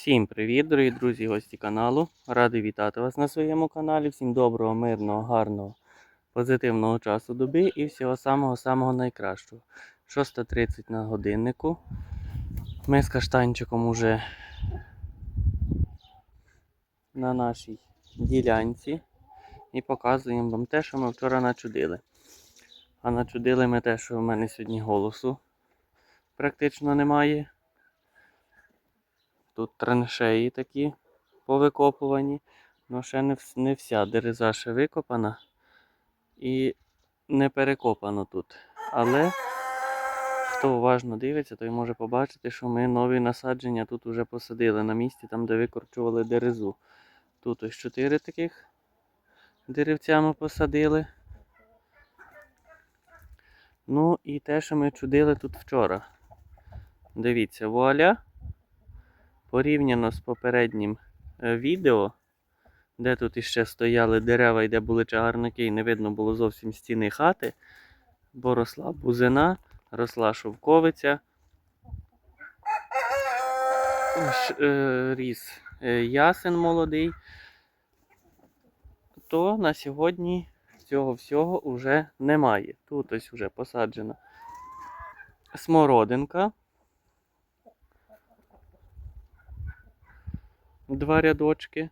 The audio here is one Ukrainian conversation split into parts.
Всім привіт, дорогі друзі, гості каналу. Радий вітати вас на своєму каналі. Всім доброго, мирного, гарного, позитивного часу доби і всього самого-самого найкращого. 6.30 на годиннику. Ми з каштанчиком уже на нашій ділянці і показуємо вам те, що ми вчора начудили. А начудили ми те, що в мене сьогодні голосу практично немає. Тут траншеї такі повикопувані, але ще не, не вся дереза ще викопана і не перекопано тут. Але хто уважно дивиться, той може побачити, що ми нові насадження тут вже посадили на місці, там де викорчували дерезу. Тут ось чотири таких деревця ми посадили. Ну і те, що ми чудили тут вчора. Дивіться, вуаля порівняно з попереднім е, відео, де тут іще стояли дерева і де були чагарники, і не видно було зовсім стіни хати, бо росла бузина, росла шовковиця, е, ріс е, ясен молодий, то на сьогодні цього всього вже немає. Тут ось вже посаджена смородинка. Два рядочки.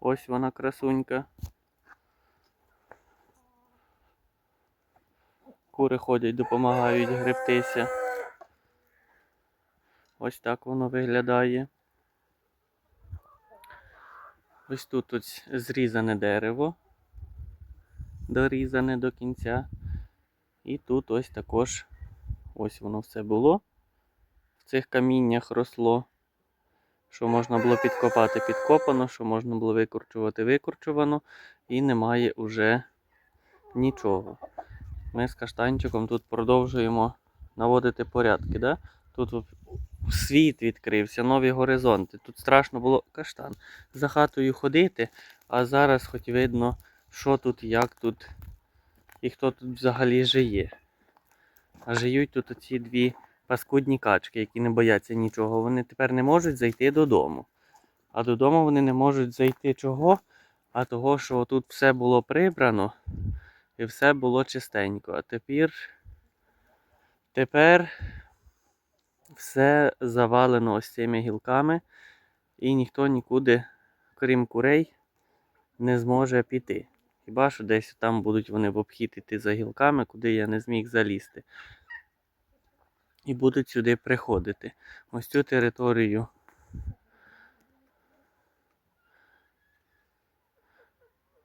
Ось вона красунька. Кури ходять, допомагають гребтися. Ось так воно виглядає. Ось тут ось зрізане дерево, дорізане до кінця. І тут ось також ось воно все було. В цих каміннях росло. Що можна було підкопати, підкопано, що можна було викорчувати, викорчувано, і немає уже нічого. Ми з каштанчиком тут продовжуємо наводити порядки. Да? Тут світ відкрився, нові горизонти. Тут страшно було каштан за хатою ходити, а зараз хоч видно, що тут, як тут і хто тут взагалі жиє. А живуть тут оці дві паскудні качки, які не бояться нічого. Вони тепер не можуть зайти додому. А додому вони не можуть зайти чого? А того, що тут все було прибрано і все було чистенько. А тепер, тепер все завалено ось цими гілками, і ніхто нікуди, крім курей, не зможе піти. Хіба що десь там будуть вони в обхід іти за гілками, куди я не зміг залізти. І будуть сюди приходити. Ось цю територію.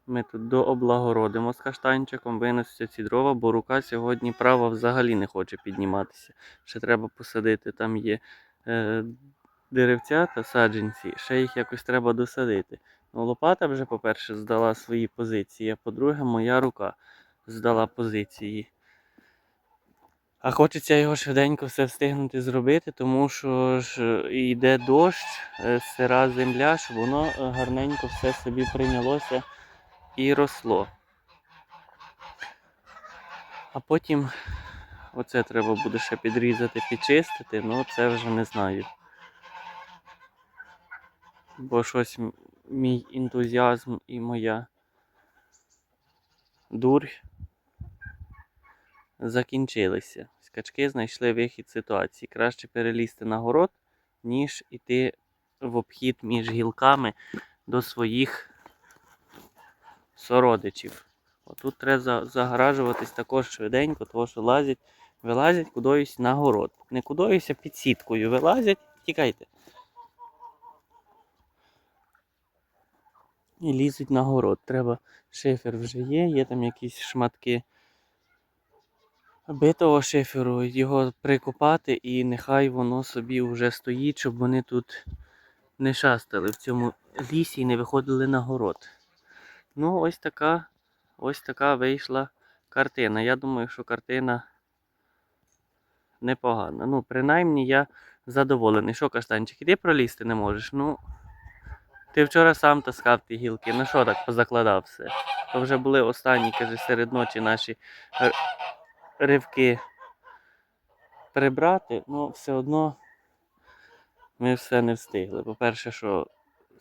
Ми тут дооблагородимо з каштанчиком, винесуться ці дрова, бо рука сьогодні права взагалі не хоче підніматися. Ще треба посадити. Там є е, деревця та саджанці, ще їх якось треба досадити. Ну, лопата вже, по-перше, здала свої позиції, а по-друге, моя рука здала позиції. А хочеться його швиденько все встигнути зробити, тому що ж йде дощ, е, сира земля, щоб воно е, гарненько все собі прийнялося і росло. А потім оце треба буде ще підрізати, підчистити, ну це вже не знаю. Бо щось мій ентузіазм і моя дурь закінчилися. Скачки знайшли вихід ситуації. Краще перелізти на город, ніж іти в обхід між гілками до своїх сородичів. Отут треба за- загоражуватись також швиденько, тому що лазять, вилазять кудись на город. Не кудись, а під сіткою вилазять, тікайте. І лізуть на город. Треба, шифер вже є, є там якісь шматки битого шиферу, його прикопати і нехай воно собі вже стоїть, щоб вони тут не шастали в цьому лісі і не виходили на город. Ну, ось така, ось така вийшла картина. Я думаю, що картина непогана. Ну, принаймні я задоволений. Що, каштанчик, іди пролізти не можеш. Ну, ти вчора сам таскав ті гілки. Ну що так позакладав все? То вже були останні, каже, серед ночі наші ривки прибрати, ну все одно ми все не встигли. По-перше, що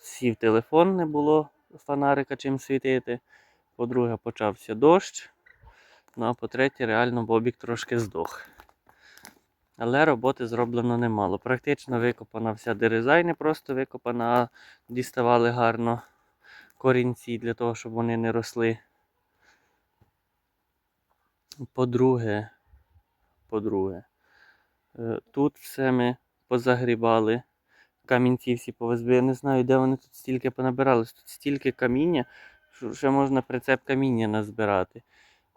сів телефон, не було фонарика чим світити. По-друге, почався дощ. Ну а по-третє, реально бобік трошки здох. Але роботи зроблено немало. Практично викопана вся дереза не просто викопана, а діставали гарно корінці для того, щоб вони не росли. По-друге, по-друге, е, тут все ми позагрібали. Камінці всі повезли. Я не знаю, де вони тут стільки понабирались. Тут стільки каміння, що ще можна прицеп каміння назбирати.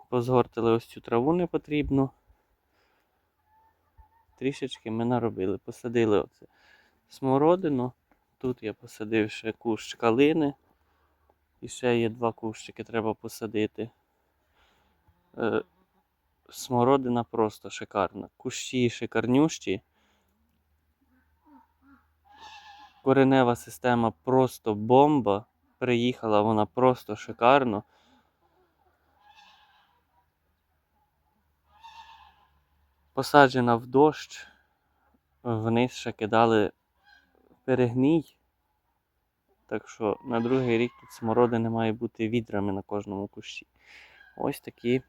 Позгортили ось цю траву непотрібну. Трішечки ми наробили. Посадили оце смородину. Тут я посадив ще кущ калини. І ще є два кущики, треба посадити. Смородина просто шикарна. Кущі шикарнющі. Коренева система просто бомба. Приїхала вона просто шикарно. Посаджена в дощ, вниз ще кидали перегній. Так що на другий рік тут смородини має бути відрами на кожному кущі. Ось такі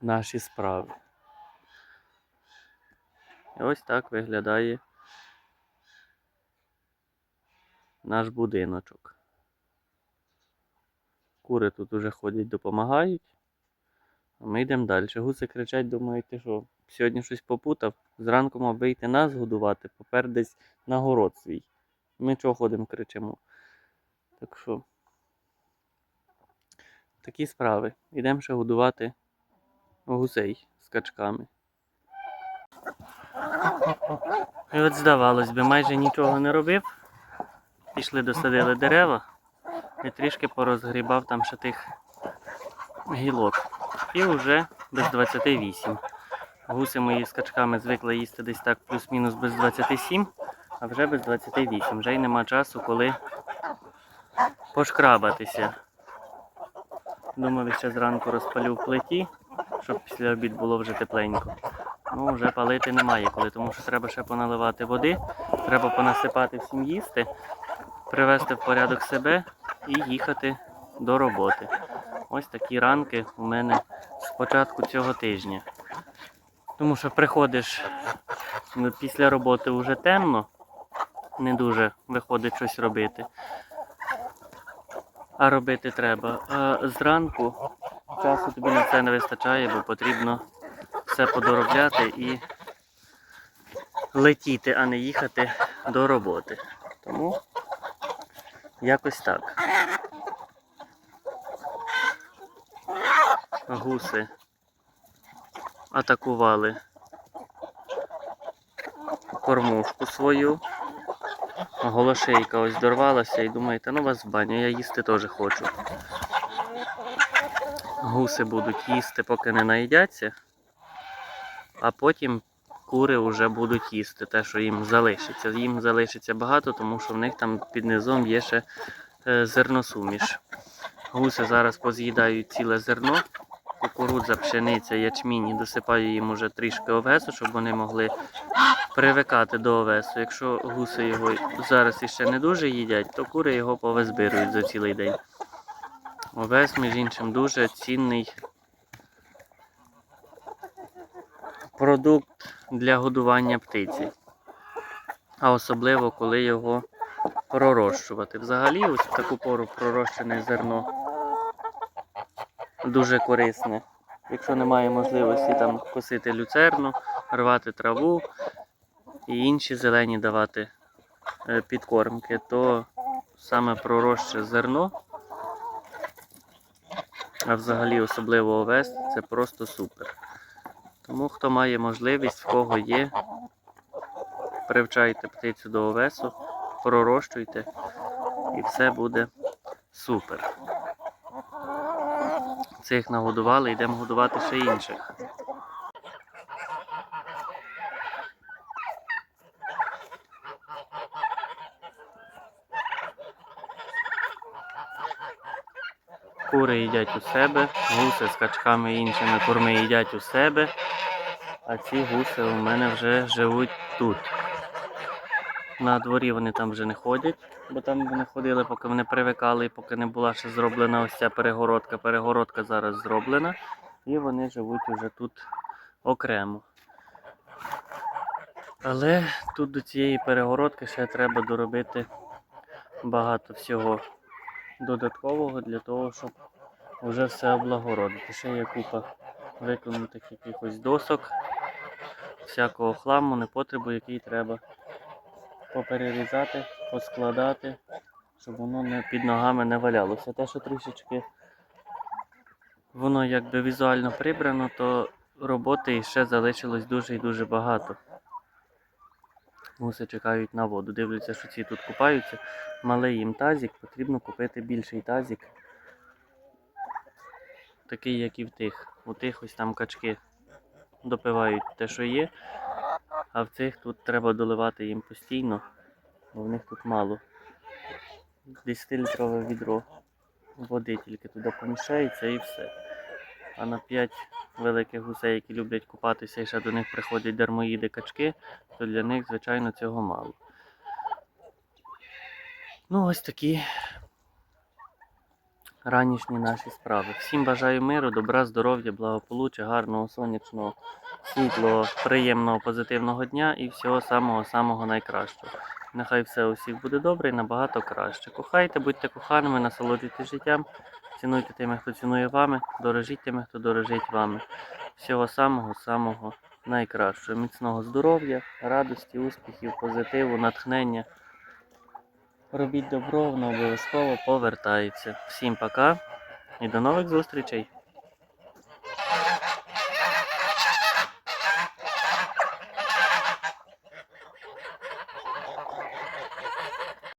наші справи. І ось так виглядає наш будиночок. Кури тут уже ходять, допомагають. А ми йдемо далі. Гуси кричать, думають, ти що, сьогодні щось попутав. Зранку мав вийти нас годувати, попер десь на город свій. Ми чого ходимо, кричимо. Так що такі справи. Йдемо ще годувати гусей з качками. І от здавалось би, майже нічого не робив. Пішли, досадили дерева і трішки порозгрібав там ще тих гілок. І вже без 28. Гуси мої з качками звикли їсти десь так плюс-мінус без 27, а вже без 28. Вже й нема часу, коли пошкрабатися. Думали, ще зранку розпалю в плиті, щоб після обід було вже тепленько. Ну, вже палити немає коли, тому що треба ще поналивати води, треба понасипати всім їсти, привести в порядок себе і їхати до роботи. Ось такі ранки у мене з початку цього тижня. Тому що приходиш ну, після роботи вже темно, не дуже виходить щось робити. А робити треба. А зранку часу тобі на це не вистачає, бо потрібно все подоробляти і летіти, а не їхати до роботи. Тому якось так. Гуси атакували кормушку свою. Голошейка ось дорвалася і думаєте, ну вас баня, я їсти теж хочу. Гуси будуть їсти, поки не наїдяться, а потім кури вже будуть їсти те, що їм залишиться. Їм залишиться багато, тому що в них там під низом є ще е, зерносуміш. Гуси зараз поз'їдають ціле зерно, кукурудза, пшениця, ячмінь і досипаю їм уже трішки овесу, щоб вони могли привикати до овесу. Якщо гуси його зараз іще не дуже їдять, то кури його повизбирують за цілий день. Овес, між іншим, дуже цінний продукт для годування птиці. А особливо, коли його пророщувати. Взагалі, ось в таку пору пророщене зерно дуже корисне. Якщо немає можливості там косити люцерну, рвати траву і інші зелені давати е, підкормки, то саме проросше зерно, а взагалі особливо овес, це просто супер. Тому хто має можливість, в кого є, привчайте птицю до овесу, пророщуйте і все буде супер. Цих нагодували, йдемо годувати ще інших. Кури їдять у себе, гуси з качками і іншими курми їдять у себе, а ці гуси у мене вже живуть тут. На дворі вони там вже не ходять, бо там вони ходили, поки вони привикали, і поки не була ще зроблена ось ця перегородка. Перегородка зараз зроблена, і вони живуть уже тут окремо. Але тут до цієї перегородки ще треба доробити багато всього додаткового для того, щоб вже все облагородити. Ще є купа виконутих якихось досок, всякого хламу, непотребу, який треба поперерізати, поскладати, щоб воно не під ногами не валялося. Те, що трішечки воно якби візуально прибрано, то роботи ще залишилось дуже і дуже багато. Гуси чекають на воду. Дивляться, що ці тут купаються. Малий їм тазик, потрібно купити більший тазик. Такий, як і в тих. У тих ось там качки допивають те, що є, а в цих тут треба доливати їм постійно, бо в них тут мало. 10-літрове відро води тільки туди поміщається і все. А на 5 великих гусей, які люблять купатися і ще до них приходять дармоїди качки, то для них, звичайно, цього мало. Ну, ось такі ранішні наші справи. Всім бажаю миру, добра, здоров'я, благополуччя, гарного, сонячного, світлого, приємного, позитивного дня і всього самого-самого найкращого. Нехай все у всіх буде добре і набагато краще. Кохайте, будьте коханими, насолоджуйтесь життям, цінуйте тими, хто цінує вами, дорожіть тими, хто дорожить вами. Всього самого-самого найкращого. Міцного здоров'я, радості, успіхів, позитиву, натхнення. Робіть добро, воно обов'язково повертається. Всім пока і до нових зустрічей!